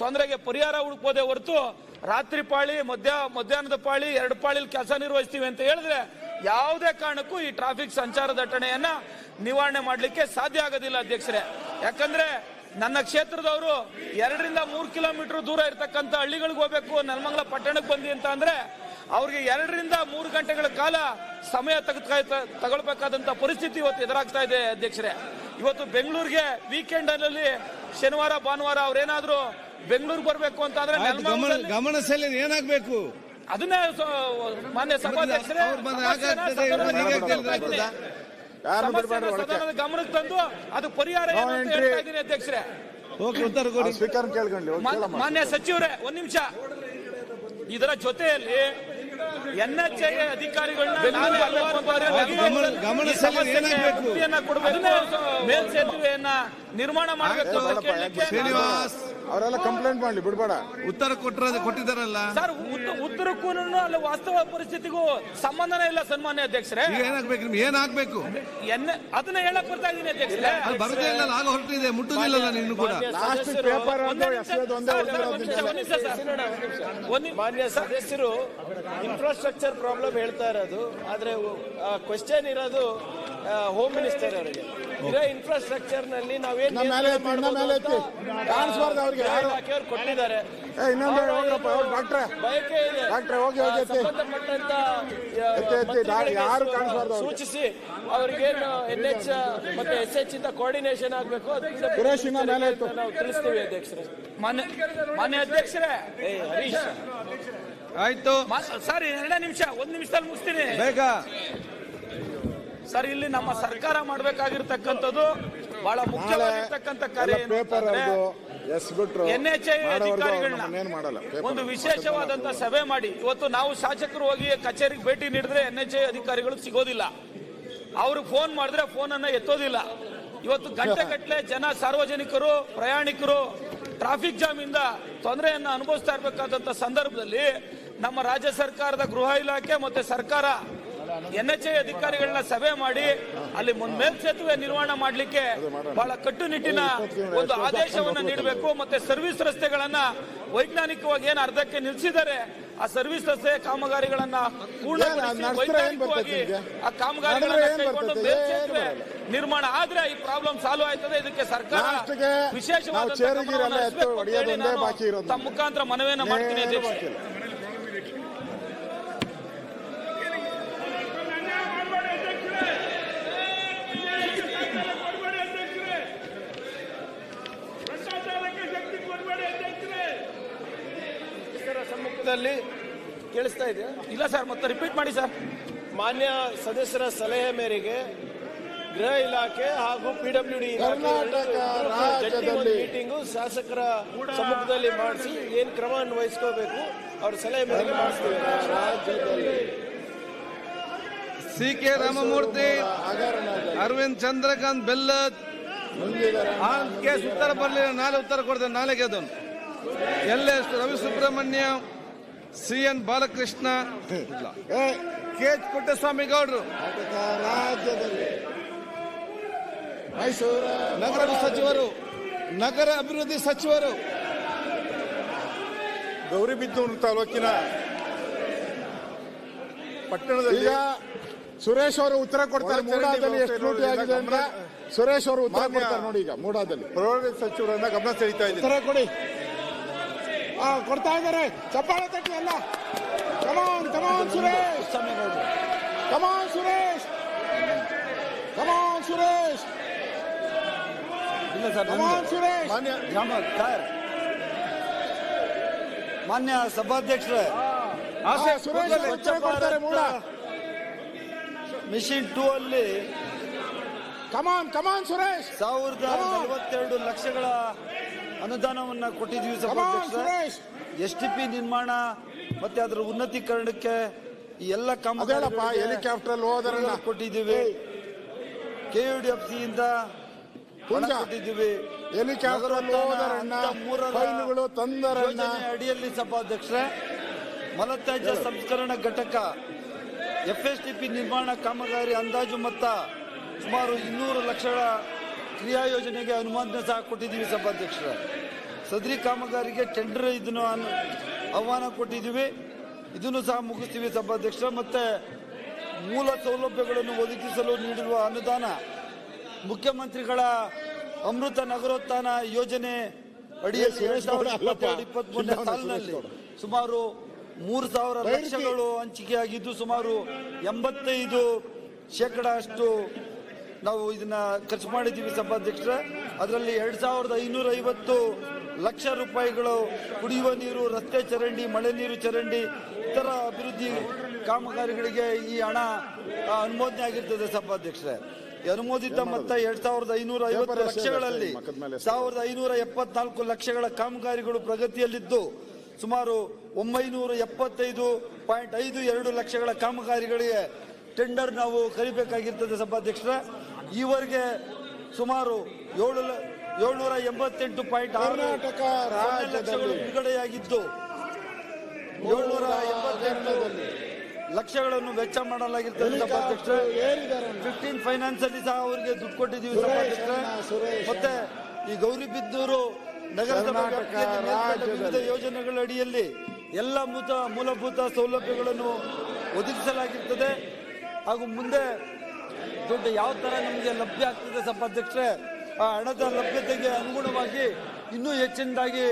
ತೊಂದರೆಗೆ ಪರಿಹಾರ ಹುಡುಕೋದೇ ಹೊರತು ರಾತ್ರಿ ಪಾಳಿ, ಮಧ್ಯ, ಮಧ್ಯಾಹ್ನದ ಪಾಳಿ, ಎರಡು ಪಾಳಿಲಿ ಕೆಲಸ ನಿರ್ವಹಿಸ್ತೀವಿ ಅಂತ ಹೇಳಿದ್ರೆ ಯಾವುದೇ ಕಾರಣಕ್ಕೂ ಈ ಟ್ರಾಫಿಕ್ ಸಂಚಾರ ದಟ್ಟಣೆಯನ್ನ ನಿವಾರಣೆ ಮಾಡಲಿಕ್ಕೆ ಸಾಧ್ಯ ಆಗೋದಿಲ್ಲ ಅಧ್ಯಕ್ಷರೇ. ಯಾಕಂದ್ರೆ ನನ್ನ ಕ್ಷೇತ್ರದವರು ಎರಡರಿಂದ ಮೂರು ಕಿಲೋಮೀಟರ್ ದೂರ ಇರ್ತಕ್ಕಂಥ ಹಳ್ಳಿಗಳಿಗೆ ಹೋಗ್ಬೇಕು, ನೆಲಮಂಗಲ ಪಟ್ಟಣಕ್ಕೆ ಬಂದಿ ಅಂತ ಅಂದ್ರೆ ಅವ್ರಿಗೆ ಎರಡರಿಂದ ಮೂರು ಗಂಟೆಗಳ ಕಾಲ ಸಮಯ ತೆಗೆದು ತಗೊಳ್ಬೇಕಾದಂತ ಪರಿಸ್ಥಿತಿ ಇವತ್ತು ಎದುರಾಗ್ತಾ ಇದೆ ಅಧ್ಯಕ್ಷರೇ. ಇವತ್ತು ಬೆಂಗಳೂರಿಗೆ ವೀಕೆಂಡ್ ಅಲ್ಲಿ ಶನಿವಾರ ಭಾನುವಾರ ಅವ್ರೇನಾದ್ರೂ ಬೆಂಗಳೂರು ಬರ್ಬೇಕು ಅಂತ ಅಂದ್ರೆ ಆಯ್ತು, ಗಮನ ಸೆಲೆ ಏನಾಗ್ಬೇಕು? ಅದನ್ನೇ ಸ- ಮಾನ್ಯ ಸಭಾಧ್ಯಕ್ಷರೇ ಸದನದ ಗಮನಕ್ಕೆ ತಂದು ಅದು ಪರಿಹಾರ ಏನು ಅಂತ ಹೇಳ್ತಾ ಇದ್ದೀನಿ ಅಧ್ಯಕ್ಷರೇ. ಮಾನ್ಯ ಸಚಿವರೇ ಒಂದ್ ನಿಮಿಷ. ಇದರ ಜೊತೆಯಲ್ಲಿ ಎನ್ ಎಚ್ ಐ ಅಧಿಕಾರಿಗಳನ್ನ ಮೇಲ್ಸೇತುವೆಯನ್ನ ನಿರ್ಮಾಣ ಮಾಡಬೇಕು ಶ್ರೀನಿವಾಸ್. ಅವರೆಲ್ಲ ಕಂಪ್ಲೇಂಟ್ ಮಾಡ್ಲಿ ಬಿಡ್ಬೇಡ. ಉತ್ತರ ಕೊಟ್ಟರ ಕೊಟ್ಟಿದ್ದಾರಲ್ಲ? ಸರ್ ಉತ್ತ- ಉತ್ತರಕ್ಕೂ ಅಲ್ಲಿ ವಾಸ್ತವ ಪರಿಸ್ಥಿತಿಗೂ ಸಂಬಂಧನೇ ಇಲ್ಲ ಸನ್ಮಾನ್ಯ ಅಧ್ಯಕ್ಷರೇ. ಈಗ ಏನಾಗ್ಬೇಕು ನಿಮ್ಗೆ? ಏನಾಗ್ಬೇಕು? ಎನ್ನ ಅದನ್ನ ಹೇಳಕ್ ಬರ್ತಾ ಇದೀನಿ ಅಧ್ಯಕ್ಷರೇ. ಅಲ್ಲಿ ಬರದೇ ಇಲ್ಲ ಆಗ ಹೊರಟಿದೆ ಮುಟ್ಟುದಿಲ್ಲ ನೀನು ಕೂಡ. ಲಾಸ್ಟ್ ಪೇಪರ್ ಒಂದೇ ಒಂದು ನಿಮಿಷ, ಎಸ್ ಒಂದೇ ಸರ್, ಉಳಿದಿರೋದು ಒಂದ್ ನಿಮಿಷ, ಒಂದ್ ನಿಮಿಷ, ಸರ್. ಒಂದ್ ನಿಮಿಷ. ಮಾನ್ಯ ಸದಸ್ಯರು ಇನ್ಫ್ರಾಸ್ಟ್ರಕ್ಚರ್ ಪ್ರಾಬ್ಲಮ್ ಹೇಳ್ತಾ ಇರೋದು ಆದ್ರೆ ಕ್ವೆಶ್ಚನ್ ಇರೋದು ಹೋಮ್ ಮಿನಿಸ್ಟರ್ ಅವರಿಗೆ. ಇರೋ ಇನ್ಫ್ರಾಸ್ಟ್ರಕ್ಚರ್ನಲ್ಲಿ ನಾವೇನ್ ನಮ್ಮ ಮೇಲೆ ಎತ್ತಿ, ಇನ್ನ ಮೇಲೆ ಎತ್ತಿ. ಕಾಣಿಸ್ಬಾರ್ದು ಅವ್ರಿಗೆ ಯಾರು. ಇಲಾಖೆಯವರು ಕೊಟ್ಟಿದ್ದಾರೆ ಏ ಇನ್ನೊಂದು ಹೋಗ್ರಪ್ಪ ಅವ್ರು ಡಾಕ್ಟ್ರೆ ಬಯಕೆ ಇದೆ ಡಾಕ್ಟ್ರೆ ಹೋಗಿ ಹೋಗಿ ಎತ್ತಿ ಸಂಬಂಧಪಟ್ಟಂತ ಎತ್ತಿ, ಎತ್ತಿ. ಮಂತ್ರಿಗಳಿಗೆ ಯಾರು ಸು- ಕಾಣಿಸ್ಬಾರ್ದು ಅವ್ರಿಗೆ. ಸೂಚಿಸಿ ಅವ್ರಿಗೇನು ಎನ್ ಎಚ್ ಮತ್ತೆ ಎಸ್ ಎಚ್ ಇಂದ ಕೋಆರ್ಡಿನೇಷನ್ ಆಗ್ಬೇಕು ಅದರಿಂದ ಸುರೇಶ್ ಇನ್ನ ಮೇಲೆ ಎತ್ತು. ನಾವು ತಿಳಿಸ್ತೀವಿ ಅಧ್ಯಕ್ಷರೇ ಮಾನ್ಯ ಮಾನ್ಯ ಅಧ್ಯಕ್ಷರೇ ಏ ಹರೀಶ್ ಆಯ್ತು ಮಾ- ಸರ್ ಎರಡೇ ನಿಮಿಷ ಒಂದ್ ನಿಮಿಷದಲ್ಲಿ ಮುಗಿಸ್ತೀನಿ ಬೇಗ ಸರ್ ಇಲ್ಲಿ ನಮ್ಮ ಸರ್ಕಾರ ಮಾಡಬೇಕಾಗಿರ್ತಕ್ಕಂಥದ್ದು ಬಹಳ ಮುಖ್ಯವಾಗಿರ್ತಕ್ಕಂಥ ಕಾರ್ಯ ಎನ್ ಏನು ಐ ಎನ್ಎಚ್ಐ ಅಧಿಕಾರಿಗಳನ್ನ ಒಂದು ವಿಶೇಷವಾದಂತ ಸಭೆ ಮಾಡಿ. ಇವತ್ತು ನಾವು ಶಾಸಕರು ಹೋಗಿ ಕಚೇರಿಗೆ ಭೇಟಿ ನೀಡಿದ್ರೆ ಐ ಅಧಿಕಾರಿಗಳು ಸಿಗೋದಿಲ್ಲ. ಅವ್ರಿಗೆ ಫೋನ್ ಮಾಡಿದ್ರೆ ಫೋನ್ ಅನ್ನ ಎತ್ತೋದಿಲ್ಲ. ಇವತ್ತು ಗಂಟೆ ಗಟ್ಟಲೆ ಜನ ಸಾರ್ವಜನಿಕರು ಪ್ರಯಾಣಿಕರು ಟ್ರಾಫಿಕ್ ಜಾಮ್ ಇಂದ ತೊಂದರೆಯನ್ನ ಅನುಭವಿಸ್ತಾ ಇರಬೇಕಾದಂತ ಸಂದರ್ಭದಲ್ಲಿ ನಮ್ಮ ರಾಜ್ಯ ಸರ್ಕಾರದ ಗೃಹ ಇಲಾಖೆ ಮತ್ತೆ ಸರ್ಕಾರ ಎನ್ಎಚ್ಐ ಅಧಿಕಾರಿಗಳನ್ನ ಸಭೆ ಮಾಡಿ ಅಲ್ಲಿ ಮೇಲ್ಸೇತುವೆ ನಿರ್ಮಾಣ ಮಾಡಲಿಕ್ಕೆ ಬಹಳ ಕಟ್ಟುನಿಟ್ಟಿನ ಒಂದು ಆದೇಶವನ್ನ ನೀಡಬೇಕು ಮತ್ತೆ ಸರ್ವಿಸ್ ರಸ್ತೆಗಳನ್ನ ವೈಜ್ಞಾನಿಕವಾಗಿ ಏನು ಅರ್ಧಕ್ಕೆ ನಿಲ್ಲಿಸಿದರೆ ಆ ಸರ್ವಿಸ್ ರಸ್ತೆ ಕಾಮಗಾರಿಗಳನ್ನ ವೈಜ್ಞಾನಿಕವಾಗಿ ಆ ಕಾಮಗಾರಿಗಳನ್ನ ಮೇಲ್ಸೇತುವೆ ನಿರ್ಮಾಣ ಆದ್ರೆ ಈ ಪ್ರಾಬ್ಲಮ್ ಸಾಲ್ವ್ ಆಯ್ತದೆ. ಇದಕ್ಕೆ ಸರ್ಕಾರ ವಿಶೇಷವಾದ. ತಮ್ಮ ಮುಖಾಂತರ ಮನವಿಯನ್ನ ಮಾಡ್ತೀನಿ ಏನು ಅಧ್ಯಕ್ಷ ಬಾಕಿ ಇಲ್ಲ. ಸಮ್ಮುಖದಲ್ಲಿ ಕೇಳಿಸ್ತಾ ಇದೆಯಾ? ಇಲ್ಲ ಸರ್ ಮತ್ತೆ ರಿಪೀಟ್ ಮಾಡಿ ಸರ್. ಮಾನ್ಯ ಸದಸ್ಯರ ಸಲಹೆ ಮೇರೆಗೆ ಗೃಹ ಇಲಾಖೆ ಹಾಗೂ ಪಿಡಬ್ಲ್ಯೂಡಿ ಮೀಟಿಂಗು ಶಾಸಕರ ಸಮ್ಮುಖದಲ್ಲಿ ಮಾಡಿಸಿ ಏನ್ ಕ್ರಮ ವಹಿಸ್ಕೋಬೇಕು ಅವ್ರ ಸಲಹೆ ಮೇರೆಗೆ ಮಾಡಿಸ್ತೀವಿ. ರಾಜ್ಯದಲ್ಲಿ ಸಿ ಕೆ ರಾಮಮೂರ್ತಿ ಅರವಿಂದ್ ಚಂದ್ರಕಾಂತ್ ಬೆಲ್ಲದ್. ಆ ಕೇಸ್ ಉತ್ತರ ಬರಲಿಲ್ಲ ನಾಳೆ ಉತ್ತರ ಕೊಡ್ತೇನೆ ನಾಳೆಗೆ ಅದನ್ನು. L S Ravi Subrahmanya C N Balakrishna. A K H Puttaswamy ಗೌಡ್ರು. ಮೈಸೂರು ನಗರ ಸಚಿವರು ನಗರ ಅಭಿವೃದ್ಧಿ ಸಚಿವರು. ಗೌರಿಬಿದ್ದೂರು ತಾಲೂಕಿನ ಪಟ್ಟಣದಲ್ಲಿ ಸುರೇಶ್ ಅವರು ಉತ್ತರ ಕೊಡ್ತಾರೆ. ಮೂಡಾದಲ್ಲಿ ಎಷ್ಟು ಲೂಟಿ ಆಗಿದೆ ಅಂತ ಸುರೇಶ್ ಅವರು ಉತ್ತರ ಕೊಡ್ತಾರೆ ನೋಡಿ ಈಗ ಮೂಡಾದಲ್ಲಿ. ಪ್ರೌಢ ಸಚಿವರನ್ನ ಗಮನ ಸೆಳಿತಾ ಇದ್ದಾರೆ ಉತ್ತರ ಕೊಡಿ. ಕೊಡ್ತಾ ಇದ್ದಾರೆ. ಚಪ್ಪಾಳೆ ತಟ್ಟಿ ಅಲ್ಲ. Come on come on Suresh. Come on Suresh. Come on Suresh. ಇಲ್ಲ ಸರ್ ಕಮಾನ್ ಸುರೇಶ್. ಮಾನ್ಯ ನಮ್ಮ ಸರ್ ಮಾನ್ಯ ಸಭಾಧ್ಯಕ್ಷರೇ. ಮಿಷಿನ್ ಟೂ ಅಲ್ಲಿ. Come on come on Suresh. ಸಾವಿರದ. ನಲವತ್ತೆರಡು ಲಕ್ಷಗಳ ಅನುದಾನವನ್ನ ಕೊಟ್ಟಿದ್ದೀವಿ ಸಭಾಧ್ಯಕ್ಷ ಎಸ್ ಟಿ ಪಿ ನಿರ್ಮಾಣ ಮತ್ತೆ ಅದರ ಉನ್ನತೀಕರಣಕ್ಕೆ ಈ ಎಲ್ಲ ಅದೇಳಪ್ಪ ಹೆಲಿಕಾಪ್ಟರ್ ಹೋದರನ್ನ ಕೊಟ್ಟಿದ್ದೀವಿ. K U D F C ಇಂದ. ಕೊಟ್ಟಿದ್ದೀವಿ. ಹೆಲಿಕಾಪ್ಟರ್ ಹೋದರನ್ನ ಫೈಲ್ಗಳು ತಂದರನ್ನ ಅಡಿಯಲ್ಲಿ ಸಭಾಧ್ಯಕ್ಷರೇ ಮಲತ್ಯಾಜ್ಯ ಸಂಸ್ಕರಣ ಘಟಕ ಎಫ್ ಎಸ್ ಟಿ ಪಿ ನಿರ್ಮಾಣ ಕಾಮಗಾರಿ ಅಂದಾಜು ಮೊತ್ತ ಸುಮಾರು ಇನ್ನೂರು ಲಕ್ಷಗಳ ಕ್ರಿಯಾ ಯೋಜನೆಗೆ ಅನುಮೋದನೆ ಸಹ ಕೊಟ್ಟಿದ್ದೀವಿ ಸಭಾಧ್ಯಕ್ಷರ. ಸದರಿ ಕಾಮಗಾರಿಗೆ ಟೆಂಡರ್ ಇದನ್ನು ಆಹ್ವಾನ ಕೊಟ್ಟಿದ್ದೀವಿ. ಇದನ್ನು ಸಹ ಮುಗಿಸ್ತೀವಿ ಸಭಾಧ್ಯಕ್ಷರ. ಮತ್ತು ಮೂಲ ಸೌಲಭ್ಯಗಳನ್ನು ಒದಗಿಸಲು ನೀಡಿರುವ ಅನುದಾನ ಮುಖ್ಯಮಂತ್ರಿಗಳ ಅಮೃತ ನಗರೋತ್ಥಾನ ಯೋಜನೆ ಅಡಿಯಲ್ಲಿ ಎರಡ್ ಸಾವಿರದ ಇಪ್ಪತ್ತೆರಡು ಸಾಲಿನಲ್ಲಿ ಸುಮಾರು ಮೂರು ಸಾವಿರ ಲಕ್ಷಗಳು ಹಂಚಿಕೆಯಾಗಿದ್ದು ಸುಮಾರು ಎಂಬತ್ತೈದು ಶೇಕಡ ಅಷ್ಟು ನಾವು ಇದನ್ನ ಖರ್ಚು ಮಾಡಿದ್ದೀವಿ ಸಭಾಧ್ಯಕ್ಷರ. ಅದರಲ್ಲಿ ಎರಡ್ ಸಾವಿರದ ಐನೂರ ಐವತ್ತು ಲಕ್ಷ ರೂಪಾಯಿಗಳು ಕುಡಿಯುವ ನೀರು ರಸ್ತೆ ಚರಂಡಿ ಮಳೆ ನೀರು ಚರಂಡಿ ಇತರ ಅಭಿವೃದ್ಧಿ ಕಾಮಗಾರಿಗಳಿಗೆ ಈ ಹಣ ಅನುಮೋದನೆ ಆಗಿರ್ತದೆ ಸಭಾಧ್ಯಕ್ಷರೇ. ಅನುಮೋದಿತ ಮೊತ್ತ ಎರಡ್ ಸಾವಿರದ ಐನೂರ ಐವತ್ತು ಲಕ್ಷಗಳಲ್ಲಿ ಸಾವಿರದ ಐನೂರ ಎಪ್ಪತ್ನಾಲ್ಕು ಲಕ್ಷಗಳ ಕಾಮಗಾರಿಗಳು ಪ್ರಗತಿಯಲ್ಲಿದ್ದು ಸುಮಾರು ಒಂಬೈನೂರ ಎಪ್ಪತ್ತೈದು ಪಾಯಿಂಟ್ ಐದು ಎರಡು ಲಕ್ಷಗಳ ಕಾಮಗಾರಿಗಳಿಗೆ ಟೆಂಡರ್ ನಾವು ಕರಿಬೇಕಾಗಿರ್ತದೆ ಸಭಾಧ್ಯಕ್ಷರ. ಈವರೆಗೆ ಸುಮಾರು ಏಳು ಏಳ್ನೂರ ಎಂಬತ್ತೆಂಟು ಪಾಯಿಂಟ್ ಕರ್ನಾಟಕ ಲಕ್ಷಗಳು ರಾಜ್ಯದಲ್ಲಿ ಬಿಡುಗಡೆಯಾಗಿದ್ದು ಏಳ್ನೂರ ಎಂಬತ್ತೆಂಟು ಲಕ್ಷಗಳನ್ನು ವೆಚ್ಚ ಮಾಡಲಾಗಿರ್ತದೆ ಫಿಫ್ಟೀನ್ ಫೈನಾನ್ಸ್ ಅಲ್ಲಿ ಸಹ ಅವರಿಗೆ ದುಡ್ಡು ಕೊಟ್ಟಿದ್ದೀವಿ ಮತ್ತೆ ಈ ಗೌರಿಬಿದ್ದೂರು ನಗರಸಭಾ ಮೇಲ್ಪಟ್ಟ ವಿವಿಧ ಯೋಜನೆಗಳ ಅಡಿಯಲ್ಲಿ ಎಲ್ಲ ಮೂತ ಮೂಲಭೂತ ಸೌಲಭ್ಯಗಳನ್ನು ಒದಗಿಸಲಾಗಿರ್ತದೆ. ಹಾಗೂ ಮುಂದೆ ದುಡ್ಡು ಯಾವ ತರ ನಮಗೆ ಲಭ್ಯ ಆಗ್ತದೆ ಸಭಾಧ್ಯಕ್ಷರೇ ಆ ಹಣದ ಲಭ್ಯತೆಗೆ ಅನುಗುಣವಾಗಿ ಇನ್ನೂ ಹೆಚ್ಚಿನದಾಗಿ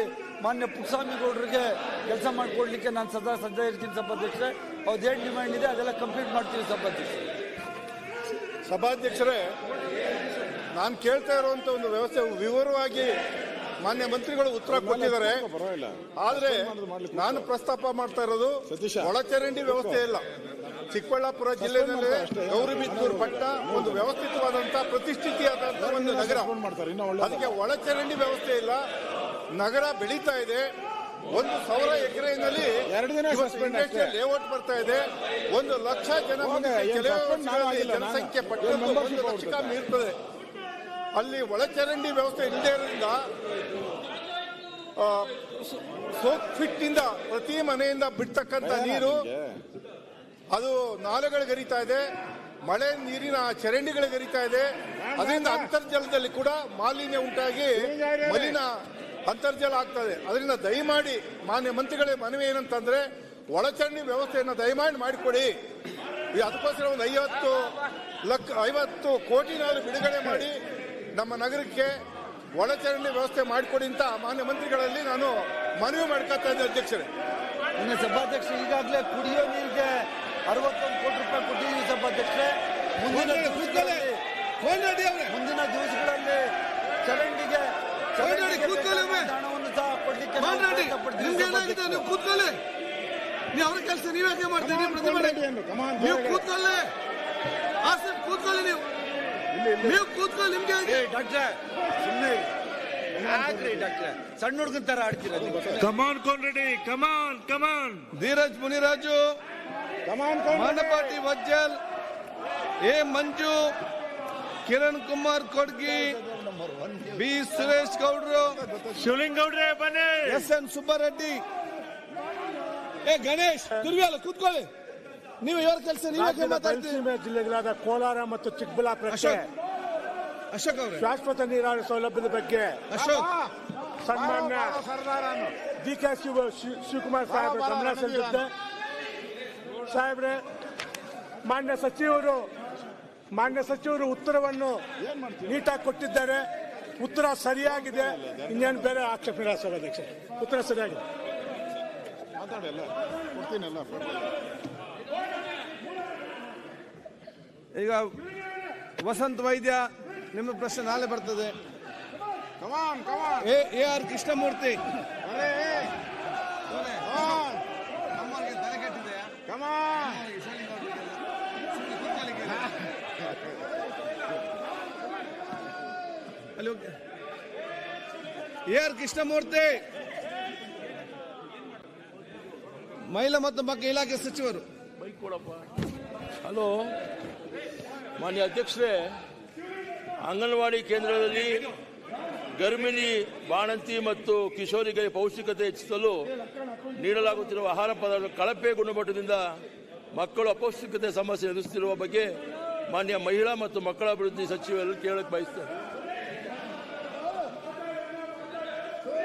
ಮಾನ್ಯ ಪುಟ್ಸ್ವಾಮಿಗೌಡರಿಗೆ ಕೆಲಸ ಮಾಡಿಕೊಡ್ಲಿಕ್ಕೆ ನಾನು ಸದಾ ಸಜ್ಜ ಇರ್ತೀನಿ ಸಭಾಧ್ಯಕ್ಷರೇ. ಅವ್ರದ್ದೇನು ಡಿಮ್ಯಾಂಡ್ ಇದೆ ಅದೆಲ್ಲ ಕಂಪ್ಲೀಟ್ ಮಾಡ್ತೀವಿ ಸಭಾಧ್ಯಕ್ಷರೇ. ಸಭಾಧ್ಯಕ್ಷರೇ ನಾನು ಕೇಳ್ತಾ ಇರುವಂತ ಒಂದು ವ್ಯವಸ್ಥೆ ವಿವರವಾಗಿ ಮಾನ್ಯ ಮಂತ್ರಿಗಳು ಉತ್ತರ ಕೊಟ್ಟಿದ್ದಾರೆ. ಪರವಾಗಿಲ್ಲ. ಆದ್ರೆ ನಾನು ಪ್ರಸ್ತಾಪ ಮಾಡ್ತಾ ಇರೋದು. ಒಳಚರಂಡಿ ವ್ಯವಸ್ಥೆ ಇಲ್ಲ. ಚಿಕ್ಕಬಳ್ಳಾಪುರ ಜಿಲ್ಲೆಯಲ್ಲಿ ಗೌರಿಬಿದ್ದೂರು ಪಟ್ಟ ಒಂದು ವ್ಯವಸ್ಥಿತವಾದಂತಹ ಪ್ರತಿಷ್ಠಿತಿಯಾದಂತಹ ಒಂದು ನಗರ. ಅದಕ್ಕೆ ಒಳಚರಂಡಿ ವ್ಯವಸ್ಥೆ ಇಲ್ಲ. ನಗರ ಬೆಳೀತಾ ಇದೆ. ಒಂದು ಸಾವಿರ ಎಕರೆಯಲ್ಲಿ ಎರಡು ದಿನ ಲೇಔಟ್ ಬರ್ತಾ ಇದೆ. ಒಂದು ಲಕ್ಷ ಜನ. ಜನಸಂಖ್ಯೆ ಪಟ್ಟ ಒಂದು? ಲಕ್ಷ ಮೀರ್ತದೆ. ಅಲ್ಲಿ ಒಳಚರಂಡಿ ವ್ಯವಸ್ಥೆ ಇಲ್ಲದೆ ಇರೋದ್ರಿಂದ ಸೋಕ್ ಫಿಟ್ ಇಂದ ಪ್ರತಿ ಮನೆಯಿಂದ ಬಿಡ್ತಕ್ಕಂಥ ನೀರು ಅದು ನಾಲೆಗಳಿಗೆ ಹರಿತಾ ಇದೆ, ಮಳೆ ನೀರಿನ ಚರಂಡಿಗಳು ಹರಿತಾ ಇದೆ. ಅದರಿಂದ ಅಂತರ್ಜಲದಲ್ಲಿ ಕೂಡ ಮಾಲಿನ್ಯ ಉಂಟಾಗಿ ಮಲಿನ ಅಂತರ್ಜಲ ಆಗ್ತದೆ. ಅದರಿಂದ ದಯಮಾಡಿ ಮಾನ್ಯ ಮಂತ್ರಿಗಳೇ, ಮನವಿ ಏನಂತಂದ್ರೆ ಒಳಚರಂಡಿ ವ್ಯವಸ್ಥೆಯನ್ನು ದಯಮಾಡಿ ಮಾಡಿಕೊಡಿ. ಈ ಅದಕ್ಕೋಸ್ಕರ ಒಂದು ಐವತ್ತು ಲಕ್ಷ ಐವತ್ತು ಕೋಟಿನಾದ್ರು ಬಿಡುಗಡೆ ಮಾಡಿ ನಮ್ಮ ನಗರಕ್ಕೆ ಒಳಚರಂಡಿ ವ್ಯವಸ್ಥೆ ಮಾಡಿಕೊಡಿ ಅಂತ ಮಾನ್ಯ ಮಂತ್ರಿಗಳಲ್ಲಿ ನಾನು ಮನವಿ ಮಾಡ್ಕೊತಾ ಇದ್ದೆ ಅಧ್ಯಕ್ಷರೇ. ಸಭಾಧ್ಯಕ್ಷ ಈಗಾಗಲೇ ಕುಡಿಯೋ ನೀರಿಗೆ ಅರವತ್ತೊಂದು ಕೋಟಿ ರೂಪಾಯಿ ಕೊಟ್ಟಿದ್ದೀವಿ ಸಭಾಧ್ಯಕ್ಷರೇ ಮುಂದಿನ ದಿವಸಗಳಲ್ಲಿ ಮುಂದಿನ ದಿವಸಗಳಲ್ಲಿ ಚರಂಡಿಗೆ ಹಣವನ್ನು ಸಹ ಕೊಡ್ಲಿಕ್ಕೆ. ಕೂತ್ಕೊಳ್ಳಿ. ನೀವು ಅವರ ಕೆಲಸ ನೀವ್ಯಾಕೆ ಮಾಡ್ತೀರಿ? ನೀವು ಕೂತ್ಕೊಳ್ಳಿ. ಆಸಿಫ್ ಕೂತ್ಕೊಳ್ಳಿ ನೀವು. ನೀವು ಕೂತ್ಕೊಳ್ಳಿ ನಿಮ್ಗೆ ಏ ಡಾಕ್ಟ್ರೆ ಸುಮ್ಮನೆ ಯಾಕ್ರಿ ಡಾಕ್ಟ್ರೆ ಸಣ್ಣ ಹುಡುಗನ ತರ ಆಡ್ತೀರ come on cone ready come on come on. Dheeraj Muniraju. Manapati Vajjal A Manju Kiran Kumar Kodgi B Suresh ಗೌಡ್ರು. ಶಿವಲಿಂಗೌಡ್ರೆ ಬನ್ನಿ. S N Subbareddy. ಏ ಗಣೇಶ್ ತುರ್ವಿಯಲ್ಲ ಕೂತ್ಕೊಳ್ಳಿ. ನೀವು ಇವ್ರ ಕೆಲಸ ನೀವೇ ಮಾತಾಡ್ತೀರಿ ಪಶ್ಚಿಮ ಜಿಲ್ಲೆಗಳಾದ ಕೋಲಾರ ಮತ್ತು ಚಿಕ್ಕಬಳ್ಳಾಪುರ ಅಶೋಕ್ ಅಶೋಕ್ ಅವ್ರೆ. ಶಾಶ್ವತ ನೀರಾವರಿ ಸೌಲಭ್ಯದ ಬಗ್ಗೆ ಅಶೋಕ್. ಸನ್ಮಾನ್ಯ ಡಿ ಕೆ ಶಿವ ಶಿವ್- ಶಿವಕುಮಾರ್ ಸಾಹೇಬ್ ಗಮನ ಸೆಳೆದಿದ್ದೆ. ಸಾಹೇಬ್ರೆ ಮಾನ್ಯ ಸಚಿವರು ಮಾನ್ಯ ಸಚಿವರು ಉತ್ತರವನ್ನು ನೀಟಾಗಿ ಕೊಟ್ಟಿದ್ದಾರೆ. ಉತ್ತರ ಸರಿಯಾಗಿದೆ. ಇನ್ನೇನು ಬೇರೆ ಆಕ್ಷೇಪಣೆ ಇಲ್ಲ ಸಭಾಧ್ಯಕ್ಷ ಉತ್ತರ ಸರಿಯಾಗಿದೆ. ಈಗ ವಸಂತ್ ವೈದ್ಯ ನಿಮ್ಮ ಪ್ರಶ್ನೆ ನಾಳೆ ಬರ್ತದೆ. A R Krishnamurthy come on ಅಲ್ಲಿ ಎ ಆರ್ ಕೃಷ್ಣಮೂರ್ತಿ. ಮಹಿಳಾ ಮತ್ತು ಮಕ್ಕಳ ಇಲಾಖೆ ಸಚಿವರು. ಹಲೋ, ಮಾನ್ಯ ಅಧ್ಯಕ್ಷರೇ, ಅಂಗನವಾಡಿ ಕೇಂದ್ರದಲ್ಲಿ ಗರ್ಭಿಣಿ, ಬಾಣಂತಿ ಮತ್ತು ಕಿಶೋರಿಗೆ ಪೌಷ್ಟಿಕತೆ ಹೆಚ್ಚಿಸಲು ನೀಡಲಾಗುತ್ತಿರುವ ಆಹಾರ ಪದಾರ್ಥ ಕಳಪೆ ಗುಣಮಟ್ಟದಿಂದ ಮಕ್ಕಳು ಅಪೌಷ್ಟಿಕತೆ ಸಮಸ್ಯೆ ಎದುರಿಸುತ್ತಿರುವ ಬಗ್ಗೆ ಮಾನ್ಯ ಮಹಿಳಾ ಮತ್ತು ಮಕ್ಕಳ ಅಭಿವೃದ್ಧಿ ಸಚಿವರು ಕೇಳಕ್ಕೆ ಬಯಸ್ತೇನೆ